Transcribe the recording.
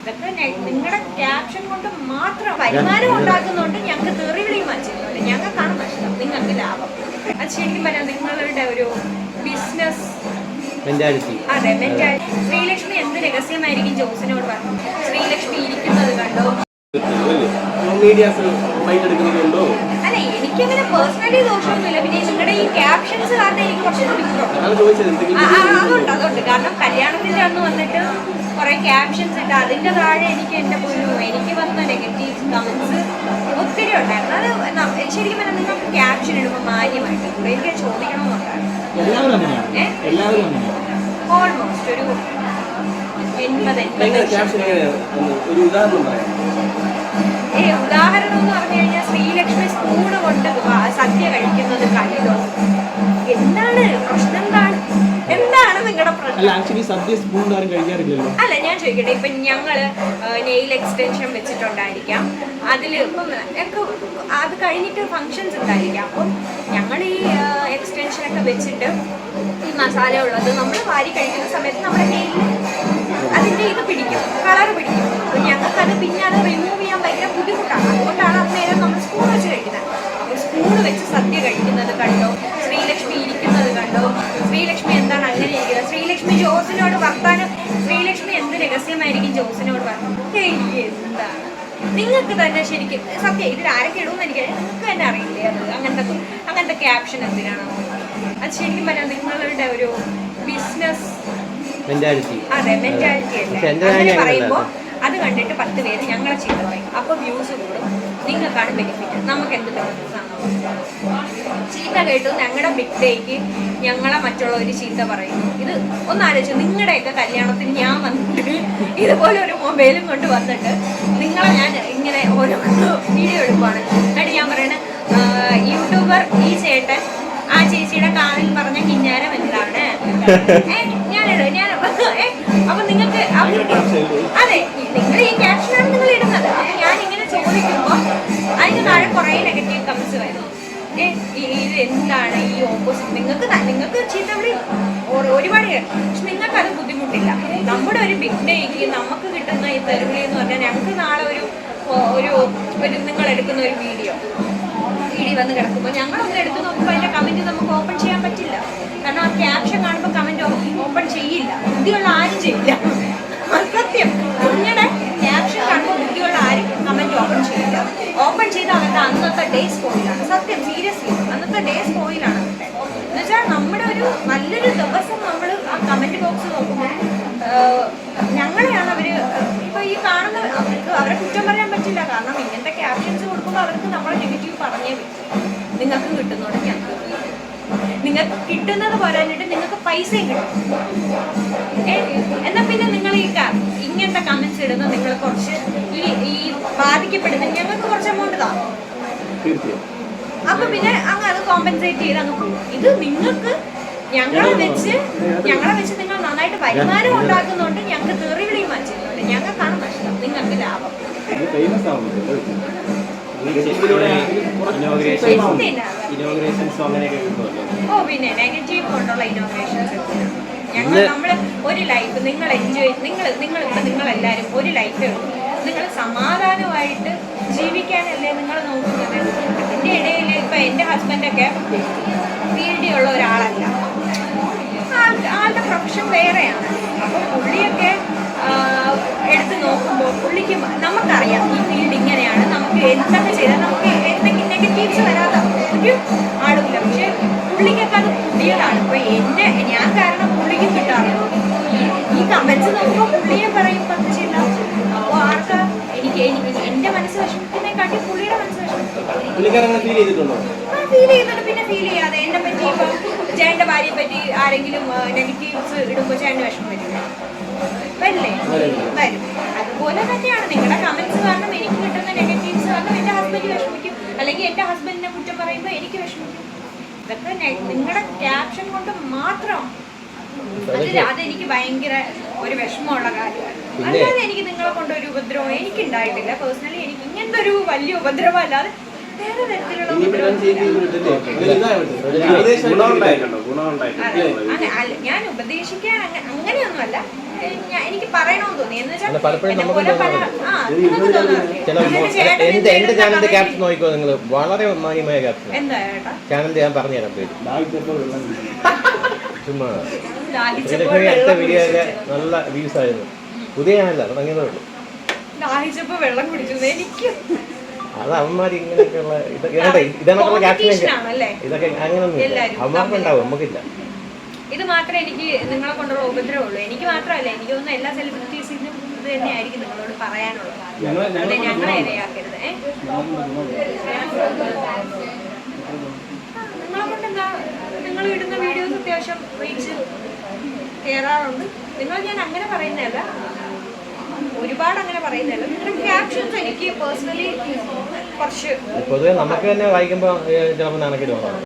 ഇതൊക്കെ നിങ്ങളുടെ ക്യാപ്ഷൻ കൊണ്ട് മാത്രം വരുമാനം ഉണ്ടാക്കുന്നുണ്ട് ഞങ്ങൾക്ക് തെറിവിളിയും വച്ചിട്ടുണ്ട്. ഞങ്ങൾക്കാണ് നഷ്ടം നിങ്ങൾക്ക് ലാഭം. അത് ശരിക്കും പറഞ്ഞാൽ നിങ്ങളുടെ ഒരു ബിസിനസ് അതെ മെന്റാലിറ്റി ശ്രീലക്ഷ്മി എന്ത് രഹസ്യമായിരിക്കും ജോസിനോട് പറഞ്ഞു? ശ്രീലക്ഷ്മി ഇരിക്കുന്നത് കണ്ടോ? മീഡിയാസ് ഫൈറ്റ് എടുക്കുന്നതുകൊണ്ടോ അല്ല എനിക്കങ്ങനെ പേഴ്സണലി ദോഷമൊന്നുമില്ല. പിന്നെ നിങ്ങളുടെ ഈ ക്യാപ്ഷൻസ് കാരണം എനിക്ക് കുറച്ച് ദുഃഖം അതാണ് ചോദിച്ചത്. ആ, ആ, അതുണ്ട് അതുണ്ട്. കാരണം കല്യാണത്തിന്റെ അന്ന് വന്നിട്ട് കുറെ ക്യാപ്ഷൻസ് ഇട്ട് അതിന്റെ താഴെ എനിക്ക് എന്റെ പോലും എനിക്ക് വന്ന നെഗറ്റീവ് കമന്റ്സ് ഒത്തിരി ഉണ്ടായിരുന്നു. അത് ശരിക്കും പറഞ്ഞാൽ നിങ്ങൾക്ക് ക്യാപ്ഷൻ ഇടുമ്പോൾ മാന്യമായിട്ട്. എനിക്ക് ചോദിക്കണമെന്നുണ്ടായിരുന്നു. ഓൾമോസ്റ്റ് ഒരു എൺപത് എൺപത് ഒരു ഉദാഹരണം പറയാം. ഏ ഉദാഹരണം എന്ന് പറഞ്ഞു കഴിഞ്ഞാൽ ശ്രീലക്ഷ്മി സ്പൂണ് കൊണ്ട് സദ്യ കഴിക്കുന്നത് കണ്ടോ. എന്താണ് പ്രശ്നം എന്താണ്? എന്താണ് നിങ്ങളുടെ പ്രശ്നം? അല്ല ആക്ച്വലി സദ്യ സ്പൂൺ കഴിക്കാറില്ലല്ലോ. അല്ല ഞാൻ ചോദിക്കട്ടെ ഇപ്പൊ ഞങ്ങൾ നെയിൽ എക്സ്റ്റൻഷൻ വെച്ചിട്ടുണ്ടായിരിക്കാം. അതിൽ ഇപ്പം അത് കഴിഞ്ഞിട്ട് ഫങ്ഷൻസ് ഉണ്ടായിരിക്കാം. അപ്പം ഞങ്ങൾ ഈ എക്സ്റ്റൻഷൻ ഒക്കെ വെച്ചിട്ട് ഈ മസാല ഉള്ളത് നമ്മൾ വാരി കഴിക്കുന്ന സമയത്ത് നമ്മുടെ നെയിൽ അതിന്റെ ഇത് പിടിക്കും കളർ പിടിക്കും. അപ്പൊ ഞങ്ങൾക്ക് അത് പിന്നെ അത് റിമൂവ് ചെയ്യാൻ ജോസിനോട് പറഞ്ഞു എന്താ എന്താണ്? നിങ്ങൾക്ക് തന്നെ ശരിക്കും സത്യം ഇതിൽ ആരൊക്കെ ഇടുമെന്ന് എനിക്ക് നിങ്ങൾക്ക് തന്നെ അറിയില്ലേ അത്? അങ്ങനത്തെ അങ്ങനത്തെ ക്യാപ്ഷൻ എന്തിനാണ്? അത് ശരിക്കും പറഞ്ഞാൽ നിങ്ങളുടെ ഒരു ബിസിനസ് അതെ മെന്റാലിറ്റി അല്ലേ? അങ്ങനെ പറയുമ്പോൾ പറയുമ്പോ അത് കണ്ടിട്ട് പത്ത് പേര് ഞങ്ങളെ ചെയ്തു പറയും അപ്പൊ വ്യൂസ് കൂടും. നിങ്ങൾക്കാണ് ബെനിഫിറ്റ് നമുക്ക് എന്ത് ബെനിഫിറ്റ്സ് ആണ് ചീത്ത കേട്ടു ഞങ്ങളുടെ ബിഗ് ഡേക്ക് ഞങ്ങളെ മറ്റുള്ളവർ ചീത്ത പറയുന്നു. ഇത് ഒന്നാലോചിച്ചു നിങ്ങളുടെയൊക്കെ കല്യാണത്തിന് ഞാൻ വന്നിട്ട് ഇതുപോലെ ഒരു മൊബൈലും കൊണ്ട് വന്നിട്ട് നിങ്ങളെ ഞാൻ ഇങ്ങനെ ഓരോ വീഡിയോ എടുക്കുവാണ്. എന്നിട്ട് ഞാൻ പറയണ യൂട്യൂബർ ഈ ചേട്ടൻ ആ ചേച്ചിയുടെ കാലിൽ പറഞ്ഞ കിഞ്ഞാരം എന്താണ്? ഞാനിത് ഞാൻ അപ്പൊ നിങ്ങൾക്ക് അതെ കേൾക്കും. പക്ഷെ നിങ്ങൾക്ക് അത് ബുദ്ധിമുട്ടില്ല. നമ്മുടെ ഒരു ബിഗ് ഡേക്ക് നമുക്ക് കിട്ടുന്ന ഈ തെരുവിളി എന്ന് പറഞ്ഞാൽ ഞങ്ങൾക്ക് നാളെ ഒരു ഒരു ഒരു നിങ്ങൾ എടുക്കുന്ന ഒരു വീഡിയോ. വീഡിയോ വന്ന് കിടക്കുമ്പോൾ ഞങ്ങളൊന്ന് എടുത്ത് നോക്കുമ്പോൾ അതിന്റെ കമന്റ് നമുക്ക് ഓപ്പൺ ചെയ്യാൻ പറ്റില്ല. കാരണം ആ ക്യാപ്ഷൻ കാണുമ്പോൾ കമന്റ് ഓപ്പൺ ചെയ്യില്ല. ബുദ്ധിയുള്ള ആരും ചെയ്യില്ല. സത്യം. കുഞ്ഞുടെ ക്യാപ്ഷൻ കാണുമ്പോൾ ബുദ്ധിയുള്ള ആരും കമന്റ് ഓപ്പൺ ചെയ്യില്ല. ഓപ്പൺ ചെയ്ത് അവരുടെ അന്നത്തെ ഡേ സ്പോയിലാണ് സത്യം. സീരിയസ്ലി അന്നത്തെ ഡേ സ്പോയിലാണ് അവരുടെ എന്നുവെച്ചാൽ നമ്മുടെ ഒരു നല്ലൊരു ദിവസം നമ്മൾ കമന്റ് ബോക്സ് നോക്കുമ്പോൾ ഞങ്ങളെയാണ് അവർ ഇപ്പോൾ ഈ കാണുന്ന അവർക്ക് അവരെ കുറ്റം പറയാൻ പറ്റില്ല. കാരണം ഇങ്ങനത്തെ ക്യാപ്ഷൻസ് കൊടുക്കുമ്പോൾ അവർക്ക് നമ്മളെ നെഗറ്റീവ് പറഞ്ഞേ പറ്റും. നിങ്ങൾക്ക് കിട്ടുന്നുണ്ട് ഞങ്ങൾക്ക് നിങ്ങൾക്ക് കിട്ടുന്നത് പോരാഞ്ഞിട്ട് നിങ്ങൾക്ക് പൈസയും കിട്ടും. എന്നാൽ എന്നാ പിന്നെ നിങ്ങൾ ഈ ഇങ്ങനത്തെ കമന്റ്സ് ഇടുന്ന നിങ്ങൾ കുറച്ച് ഈ ഈ ബാധിക്കപ്പെടുന്ന ഞങ്ങൾക്ക് കുറച്ച് എമൗണ്ട് താ തീർച്ചയായും. അപ്പൊ പിന്നെ അങ്ങ് അത് കോമ്പൻസേറ്റ് ചെയ്ത് അങ്ങ് പോകും. ഇത് നിങ്ങൾക്ക് ഞങ്ങളെ വെച്ച് ഞങ്ങളെ വെച്ച് നിങ്ങൾ നന്നായിട്ട് വരുമാനം ഉണ്ടാക്കുന്നുണ്ട് ഞങ്ങൾക്ക് തെറിവിളിയും വച്ചിരുന്നുണ്ട് ഞങ്ങൾക്കാണ് നഷ്ടം. നിങ്ങൾക്ക് ലാഭം. ഓ പിന്നെ നെഗറ്റീവ് കൊണ്ടുള്ള ഇനോഗ്രേഷൻസ് ഞങ്ങൾ നമ്മൾ ഒരു ലൈഫ് നിങ്ങൾ എൻജോയ് നിങ്ങൾ നിങ്ങൾ നിങ്ങൾ നിങ്ങളെല്ലാവരും ഒരു ലൈഫേ ഉള്ളൂ. നിങ്ങൾ സമാധാനമായിട്ട് ജീവിക്കാനല്ലേ നിങ്ങൾ നോക്കുന്നത്? അതിന്റെ ഇടയിൽ ഇപ്പം എന്റെ ഹസ്ബൻഡൊക്കെ ഫീൽഡിൽ ഉള്ള ഒരാളല്ല ആൾ- ആളുടെ വേറെയാണ് അപ്പോൾ പുള്ളിയൊക്കെ എടുത്തു നോക്കുമ്പോൾ പുള്ളിക്ക് നമുക്കറിയാം ഈ ഫീൽഡ് ഇങ്ങനെയാണ്. നമുക്ക് എന്തൊക്കെ ചെയ്താൽ നമുക്ക് എന്തെങ്കിലും നെഗറ്റീവ്സ് വരാത്ത ഒരു ആളുമില്ല പക്ഷെ പുള്ളിക്കൊക്കെ അത് പുതിയതാണ്. ഇപ്പൊ എന്റെ ഞാൻ കാരണം പുള്ളിക്ക് കിട്ടാറുള്ളൂ ഈ- കമൻസ് നോക്കുമ്പോൾ പുള്ളിയെ പറയും പറ്റില്ല അപ്പോൾ ആർക്കാ എനിക്ക് എന്റെ മനസ്സ് വിഷമിക്കുന്നതിനെക്കാട്ടി പുള്ളിയുടെ മനസ്സ് വിഷമിക്കും. പുള്ളിക്കാരൻ ഫീൽ ചെയ്തിട്ടുണ്ട്? പിന്നെ ഫീൽ ചെയ്യാതെ എന്നെ പറ്റി ഇപ്പം ചേട്ടന്റെ ഭാര്യയെ പറ്റി ആരെങ്കിലും നെഗറ്റീവ്സ് ഇടുമ്പോൾ ചേട്ടന് വിഷമം വരില്ലേ? വരില്ലേ? വരും. അതുപോലെ തന്നെയാണ്. നിങ്ങളുടെ കമന്റ്സ് കാരണം എനിക്ക് കിട്ടുന്ന നെഗറ്റീവ്സ് കാരണം എന്റെ ഹസ്ബൻഡ് വിഷമിക്കും. അല്ലെങ്കിൽ എന്റെ ഹസ്ബൻഡിനെ കുറ്റം പറയുമ്പോൾ എനിക്ക് വിഷമിക്കും. ഇതൊക്കെ നിങ്ങളുടെ ക്യാപ്ഷൻ കൊണ്ട് മാത്രം അത് അതെനിക്ക് ഭയങ്കര ഒരു വിഷമമുള്ള കാര്യമാണ്. അല്ലാതെ എനിക്ക് നിങ്ങളെ കൊണ്ട് ഒരു ഉപദ്രവം എനിക്ക് ഉണ്ടായിട്ടില്ല പേഴ്സണലി എനിക്ക് ഇങ്ങനത്തെ ഒരു വലിയ ഉപദ്രവം അല്ലാതെ ഞാൻ ഉപദേശിക്കാൻ അങ്ങ- അങ്ങനെയൊന്നുമല്ല. എനിക്ക് പറയണമെന്ന് തോന്നി. എന്ന് വെച്ചാൽ പലപ്പോഴും എന്റെ എന്റെ ചാനലിന്റെ ക്യാപ്ഷൻ നോക്കിക്കോ നിങ്ങൾ. വളരെ മാന്യമായ ക്യാപ്ഷൻ ചാനലിന്റെ ഞാൻ പറഞ്ഞുതരാം പേര്. ചുമ്മാ. അടുത്ത വീഡിയോയിലെ നല്ല വ്യൂസ് ആയിരുന്നു. പുതിയ ചാനലാണ് തുടങ്ങിയതേ ഉള്ളൂ. വെള്ളം കുടിച്ചു എനിക്ക് അത് അവന്മാർ ഇങ്ങനെയൊക്കെയുള്ള ഇതൊക്കെ ഇതൊക്കെയുള്ള ക്യാപ്ഷനൊക്കെ ഇതൊക്കെ അങ്ങനൊന്നും എല്ലാവരും അവന്മാർക്ക് നമുക്കില്ല. ഇത് മാത്രമേ എനിക്ക് നിങ്ങളെ കൊണ്ടുള്ള ഉപദ്രവം ഉള്ളൂ. എനിക്ക് മാത്രമല്ല എനിക്ക് തോന്നുന്നു എല്ലാ സെലിബ്രിറ്റീസിനും ഇത് തന്നെയായിരിക്കും നിങ്ങളോട് പറയാനുള്ളത്. ഞങ്ങളെ ഞങ്ങളെ ഇരയാക്കരുത് നിങ്ങളെ കൊണ്ട് എന്താ നിങ്ങൾ ഇടുന്ന വീഡിയോസ് അത്യാവശ്യം റീച്ച് കയറാറുണ്ട് നിങ്ങൾ ഞാൻ അങ്ങനെ പറയുന്നതല്ല. ഒരുപാട് അങ്ങനെ പറയുന്നതല്ല. നിങ്ങളുടെ ക്യാപ്ഷൻസ് എനിക്ക് പേഴ്സണലി പൊതുവെ നമുക്ക് തന്നെ വായിക്കുമ്പോൾ ചിലപ്പോൾ നാണക്കേട് തോന്നാം